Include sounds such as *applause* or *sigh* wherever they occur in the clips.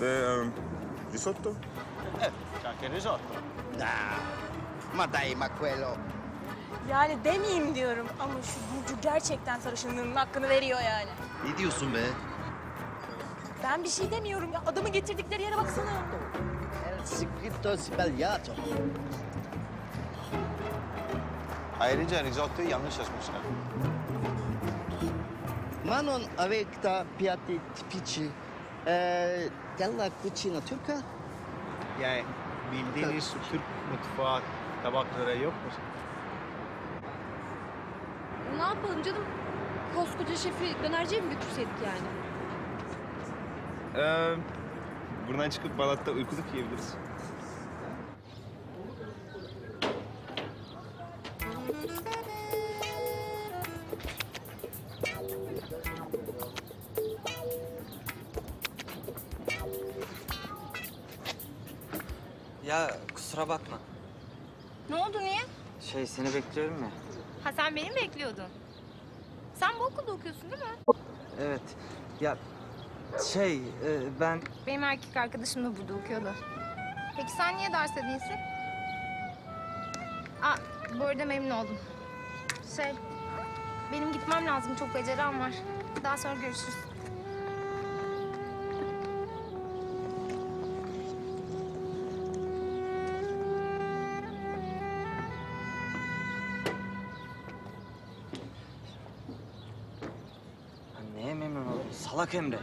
Ve ehm, risotto? Eh, c'è anche il risotto. Ah, ma dai, ma quello... Yani demeyeyim diyorum ama şu Burcu gerçekten sarışınlığının hakkını veriyor yani. Ne diyorsun be? Ben bir şey demiyorum ya. Adamı getirdikleri yere baksana. Scritto sbagliato. Ayrıca risottoyu yanlış yazmışlar. Ma non avete piatti tipici eh, della cucina turca? Yani bildiğiniz Türk mutfağı tabakları yok mu? Ne yapalım canım? Koskoca şefi dönerciye mi götürseydik yani? Ee, buradan çıkıp Balat'ta uykuluk yiyebiliriz. Ya kusura bakma. Ne oldu niye? Şey seni bekliyorum ya. Ha sen beni mi bekliyordun? Sen bu okulda okuyorsun değil mi? Evet. Ya şey e, ben Benim erkek arkadaşım da burada okuyordu. Peki sen niye derste değilsin? Aa, bu arada memnun oldum. Şey, benim gitmem lazım. Çok becerem var. Daha sonra görüşürüz. Salak Emre.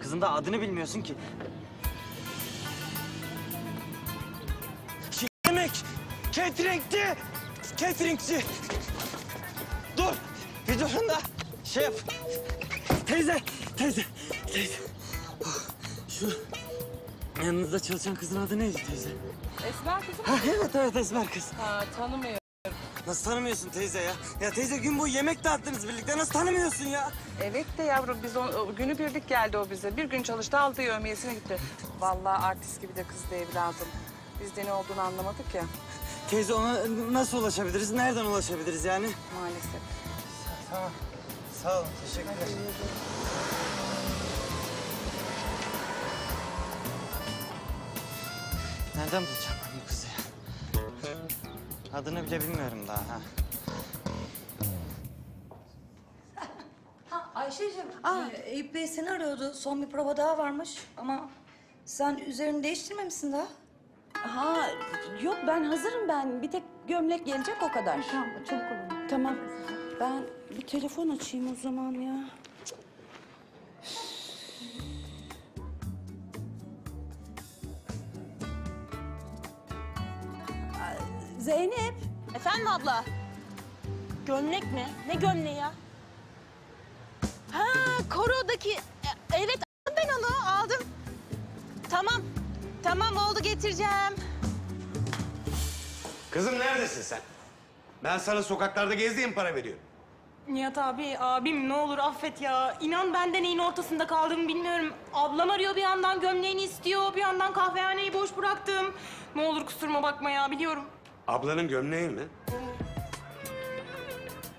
Kızın da adını bilmiyorsun ki. Şey, yemek! Cateringçi! Cateringçi! Dur! Bir durun da şey yap. Teyze! Teyze! Teyze! Oh, Şu yanınızda çalışan kızın adı neydi teyze? Esmer kızım. Ha, evet evet Esmer kız. Ha, tanımıyorum. Nasıl tanımıyorsun teyze ya? Ya teyze gün boyu yemek dağıttınız birlikte. Nasıl tanımıyorsun ya? Evet de yavrum biz o, o günü birlik geldi o bize. Bir gün çalıştı aldı yövmiyesine gitti. Vallahi artist gibi de kızdı evladım. Biz de ne olduğunu anlamadık ya Teyze ona nasıl ulaşabiliriz? Nereden ulaşabiliriz yani? maalesef. Tamam. Sağ olun. Teşekkürler. Nereden bulacağım Adını bile bilmiyorum daha ha. Ayşe'cim, e, Eyüp Bey seni arıyordu. Son bir prova daha varmış ama sen üzerini değiştirmemişsin daha. Ha yok ben hazırım ben. Bir tek gömlek gelecek o kadar. Tamam, çabuk olun. Tamam. Ben bir telefon açayım o zaman ya. Zeynep. Efendim abla? Gömlek mi? Ne gömleği ya? Ha, korodaki... e, Evet, aldım ben onu, aldım. Tamam, tamam oldu getireceğim. Kızım neredesin sen? Ben sana sokaklarda gez diye mi para veriyorum? Nihat abi, abim ne olur affet ya. İnan ben de neyin ortasında kaldığımı bilmiyorum. Ablam arıyor bir yandan gömleğini istiyor, bir yandan kahvehaneyi boş bıraktım. Ne olur kusuruma bakma ya, biliyorum. Ablanın gömleği mi?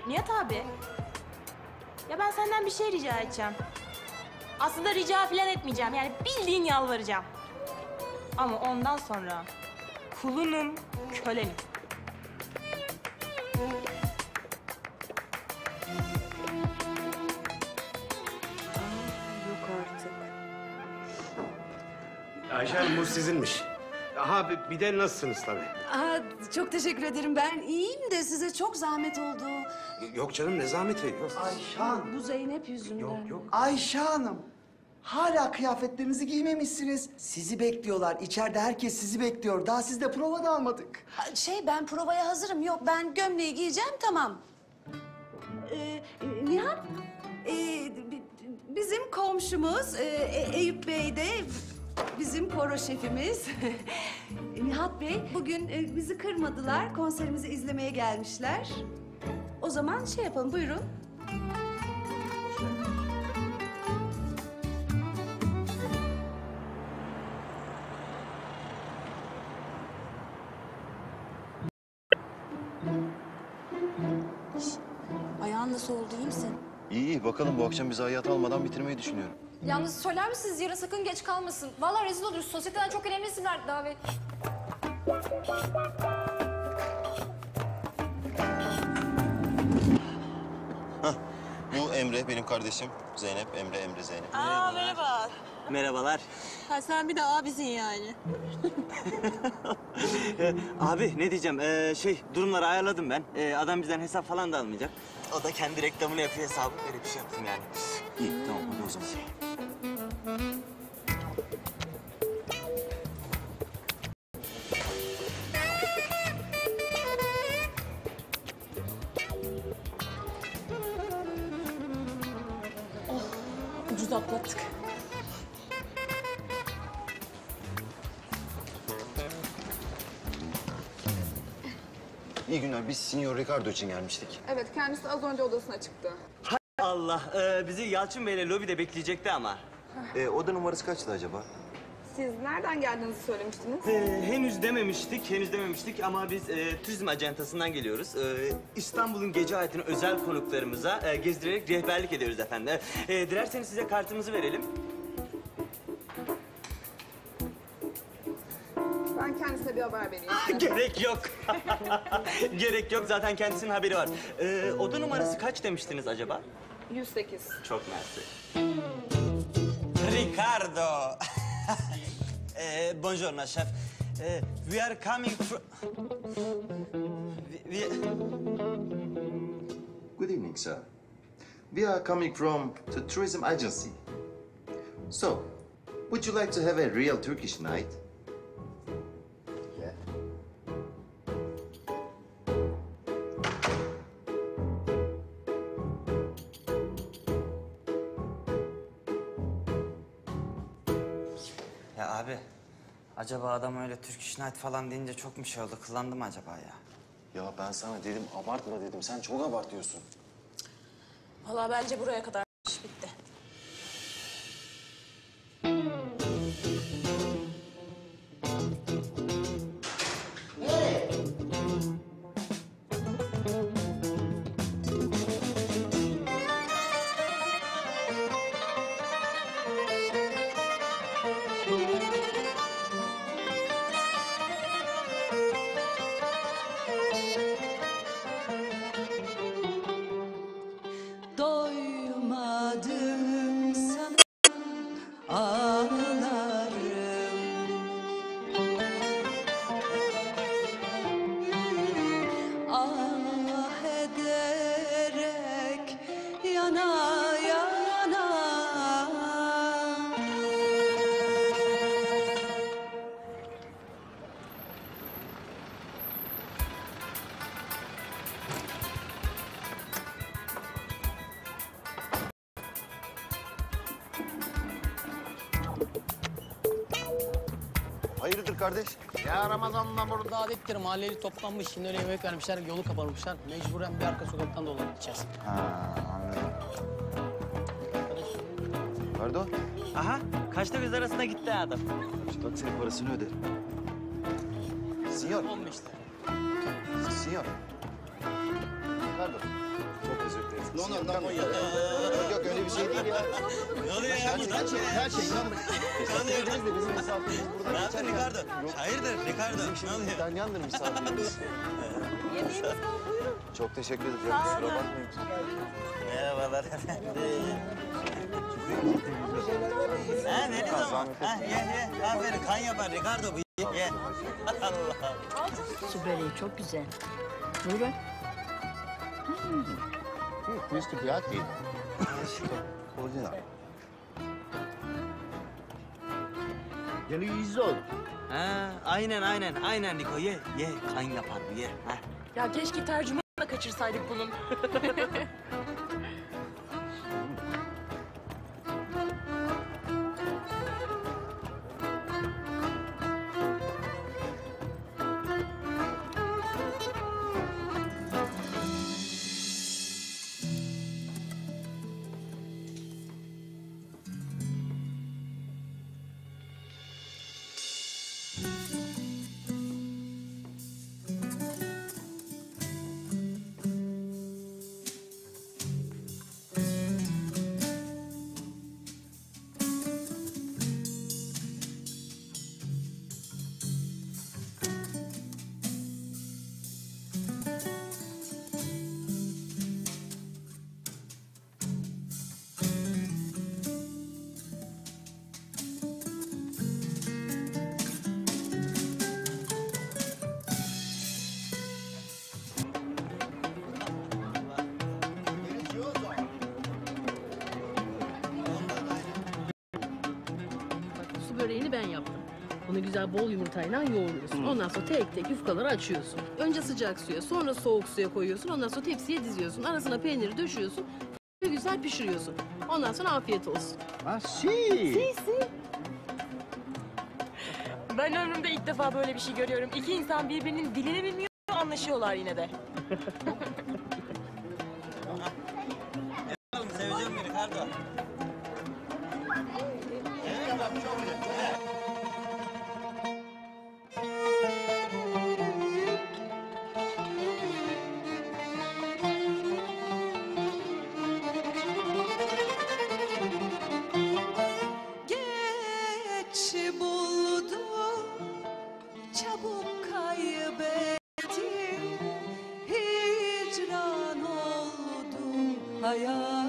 Nihat abi, ya ben senden bir şey rica edeceğim. Aslında rica falan etmeyeceğim, yani bildiğin yalvaracağım. Ama ondan sonra kulunum, kölenim. Yok artık. Ayşe Hanım bu sizinmiş. Aha bir- bir de nasılsınız tabii. Aa, çok teşekkür ederim. Ben iyiyim de size çok zahmet oldu. Yok canım ne zahmeti. Yok. Ayşe Hanım. Bu Zeynep yüzünden. Yok yok. Ayşe Hanım. Hala kıyafetlerinizi giymemişsiniz. Sizi bekliyorlar. İçeride herkes sizi bekliyor. Daha siz de prova da almadık. Aa, Şey ben provaya hazırım. Yok ben gömleği giyeceğim tamam. Ee, Nihat, ee, bi- bizim komşumuz ee, E- Eyüp Bey de bizim koro şefimiz. *laughs* Nihat Bey bugün ee, bizi kırmadılar. Konserimizi izlemeye gelmişler. O zaman şey yapalım buyurun. Ayağın nasıl oldu iyi misin? İyi iyi bakalım bu akşam bizi hayata almadan bitirmeyi düşünüyorum. Yalnız söyler misiniz yarın sakın geç kalmasın. Vallahi rezil oluruz. Sosyeteden çok önemli isimler davet. Emre benim kardeşim. Zeynep, Emre, Emre, Zeynep. Aa merhaba. Merhabalar. Ha, sen bir de abisin yani. Ee, *laughs* abi ne diyeceğim? Ee, şey durumları ayarladım ben. Ee, adam bizden hesap falan da almayacak. O da kendi reklamını yapıyor hesabı. Böyle bir şey yaptım yani. İyi tamam hadi o zaman. İyi günler. Biz Signor Ricardo için gelmiştik. Evet kendisi az önce odasına çıktı. Allah ee, bizi Yalçın Bey'le lobide bekleyecekti ama. Ee, oda numarası kaçtı acaba? Siz nereden geldiğinizi söylemiştiniz. Ee, henüz dememiştik, henüz dememiştik ama biz e, turizm ajantasından geliyoruz. Ee, İstanbul'un gece hayatını özel konuklarımıza e, gezdirerek rehberlik ediyoruz efendim. Ee, dilerseniz size kartımızı verelim. Bir haber vereyim. Gerek yok. *laughs* Gerek yok zaten kendisinin haberi var. Ee, oda numarası kaç demiştiniz acaba? 108. Çok mersi. Ricardo. *laughs* eh, buongiorno chef. Eh, we are coming from... We, we... Good evening, sir. We are coming from the tourism agency. So, would you like to have a real Turkish night? Acaba adam öyle Turkish Night falan deyince çok mu şey oldu? Kıllandı mı acaba ya? Ya ben sana dedim abartma dedim. Sen çok abartıyorsun. Vallahi bence buraya kadar Hayırdır kardeş? Ya Ramazan'la burada adettir. Mahalleli toplanmış. Şimdi öyle yemek vermişler. Yolu kapamışlar. Mecburen bir arka sokaktan dolanıp gideceğiz. Ha, anladım. Pardon? Aha, kaçta göz arasında gitti adam. Şu taksinin parasını öde. Signor. 15 lira. Signor. Ricardo. Çok özür dileriz. No, no, no, no, ya. Yok yok öyle bir şey değil ya. Ne oluyor ya Her şey, burada? her şey, her şey. inanma. Misafirimiz de bizim misafirimiz burada. Ne yaptın. Ricardo? Hayırdır Ricardo? Bizim Ne şimdi oluyor? İtalyandır misafirimiz. *laughs* Çok teşekkür ederim. Kusura bakmayın. Merhabalar efendim. ha ne? Zahmet Ha ye ye. Aferin kan yapar Ricardo bu. Ye. ye. *laughs* Allah. Su böreği çok güzel. Buyurun. Questo piatti. Ordina. Geliyor Ha, aynen aynen aynen Niko ye ye kan yapar bu ye. Ha. Ya keşke tercüme da kaçırsaydık bunun. *laughs* Onu güzel bol yumurtayla yoğuruyorsun. Ondan sonra tek tek yufkaları açıyorsun. Önce sıcak suya, sonra soğuk suya koyuyorsun. Ondan sonra tepsiye diziyorsun. Arasına peyniri döşüyorsun. Ve güzel pişiriyorsun. Ondan sonra afiyet olsun. Ah, si. Si, si. Ben ömrümde ilk defa böyle bir şey görüyorum. İki insan birbirinin dilini bilmiyor, anlaşıyorlar yine de. *laughs* hayat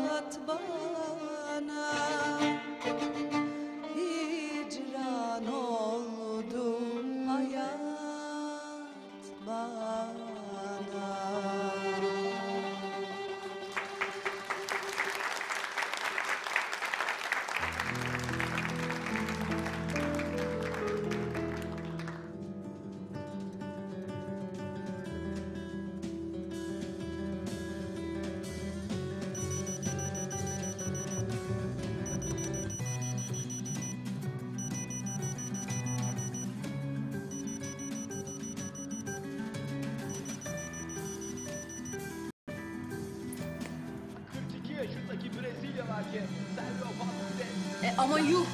E, ama yuh.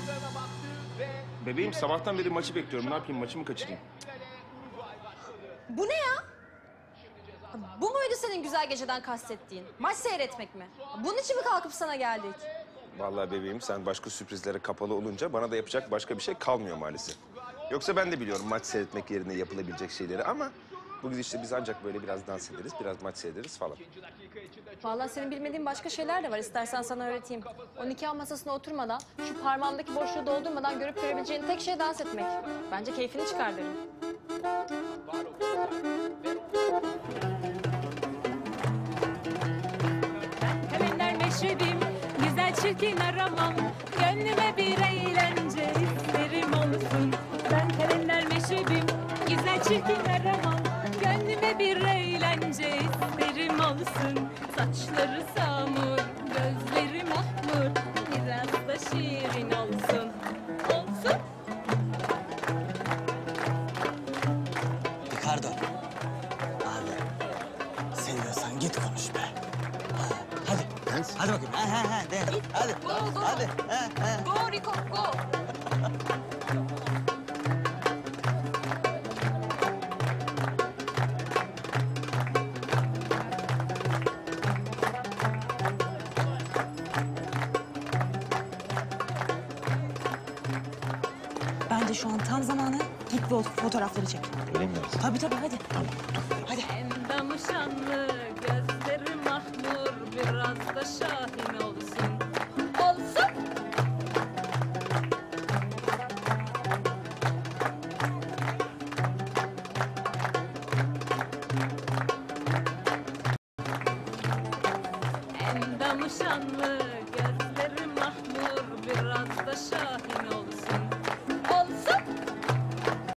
Bebeğim sabahtan beri maçı bekliyorum. Ne yapayım maçı mı kaçırayım? Bu ne ya? Bu muydu senin güzel geceden kastettiğin? Maç seyretmek mi? Bunun için mi kalkıp sana geldik? Vallahi bebeğim sen başka sürprizlere kapalı olunca bana da yapacak başka bir şey kalmıyor maalesef. Yoksa ben de biliyorum maç seyretmek yerine yapılabilecek şeyleri ama bugün işte biz ancak böyle biraz dans ederiz, biraz maç seyrederiz falan. Vallahi senin bilmediğin başka şeyler de var. İstersen sana öğreteyim. O nikah masasına oturmadan, şu parmağımdaki boşluğu doldurmadan görüp görebileceğin tek şey dans etmek. Bence keyfini çıkar derim. Kalender meşrebim, güzel çirkin aramam. Gönlüme bir eğlence isterim olsun. Ben kalender meşrebim, güzel çirkin aramam. Gönlüme bir eğlence isterim olsun. Saçları samur, gözleri mahmur. Biraz da şirin olsun. Olsun. Ricardo. Abi. Seviyorsan git konuş be. Ha, Hadi. Hadi bakayım. Ha, ha, ha, de. Hadi. Go, go. Hadi. Ha, ha. Go Rico, go. *laughs* Bu fotoğrafları çek. Öyle mi Tabii tabii hadi. Hadi.